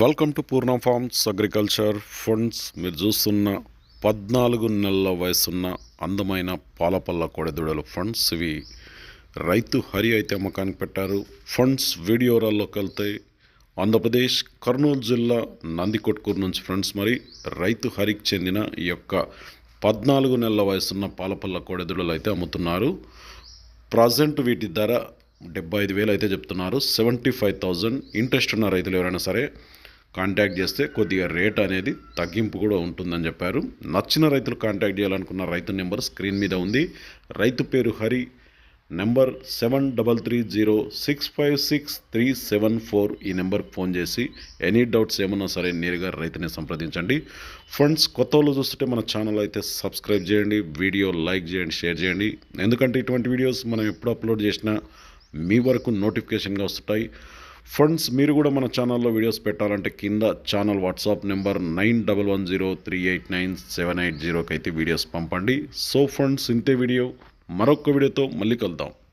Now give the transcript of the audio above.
Welcome to Purna farms agriculture funds మీరు చూస్తున్న పద్నాలుగు నెలల వయసున్న అందమైన పాలపల్ల కోడెదూడలు ఫండ్స్ ఇవి రైతు హరి అయితే అమ్మకానికి పెట్టారు. ఫండ్స్ వీడియోరాల్లోకి వెళ్తాయి ఆంధ్రప్రదేశ్ కర్నూలు జిల్లా నందికొట్కూరు నుంచి ఫ్రెండ్స్ మరి రైతు హరికి చెందిన ఈ యొక్క పద్నాలుగు నెలల వయసున్న పాలపల్ల కోడెదూడలు అయితే అమ్ముతున్నారు. ప్రజెంట్ వీటి ధర డెబ్బై ఐదు వేలు అయితే చెప్తున్నారు. సెవెంటీ ఫైవ్ థౌజండ్ ఇంట్రెస్ట్ ఉన్న రైతులు ఎవరైనా సరే కాంటాక్ట్ చేస్తే కొద్దిగా రేట్ అనేది తగ్గింపు కూడా ఉంటుందని చెప్పారు. నచ్చిన రైతులు కాంటాక్ట్ చేయాలనుకున్న రైతు నెంబర్ స్క్రీన్ మీద ఉంది. రైతు పేరు Hari number seven double three zero six five six three seven four ఈ నెంబర్కి ఫోన్ చేసి ఎనీ డౌట్స్ ఏమన్నా సరే నేరుగా రైతుని సంప్రదించండి. ఫ్రెండ్స్ కొత్త వాళ్ళు చూస్తుంటే మన ఛానల్ అయితే సబ్స్క్రైబ్ చేయండి వీడియో లైక్ చేయండి షేర్ చేయండి. ఎందుకంటే ఇటువంటి వీడియోస్ మనం ఎప్పుడు అప్లోడ్ చేసినా మీ వరకు నోటిఫికేషన్గా వస్తుంటాయి. ఫ్రెండ్స్ మీరు కూడా మన ఛానల్లో వీడియోస్ పెట్టాలంటే కింద channel WhatsApp number nine double one zero three eight nine seven eight జీరోకి అయితే వీడియోస్ పంపండి. సో ఫ్రెండ్స్ ఇంతే వీడియో. మరొక వీడియోతో మళ్ళీ కలుద్దాం.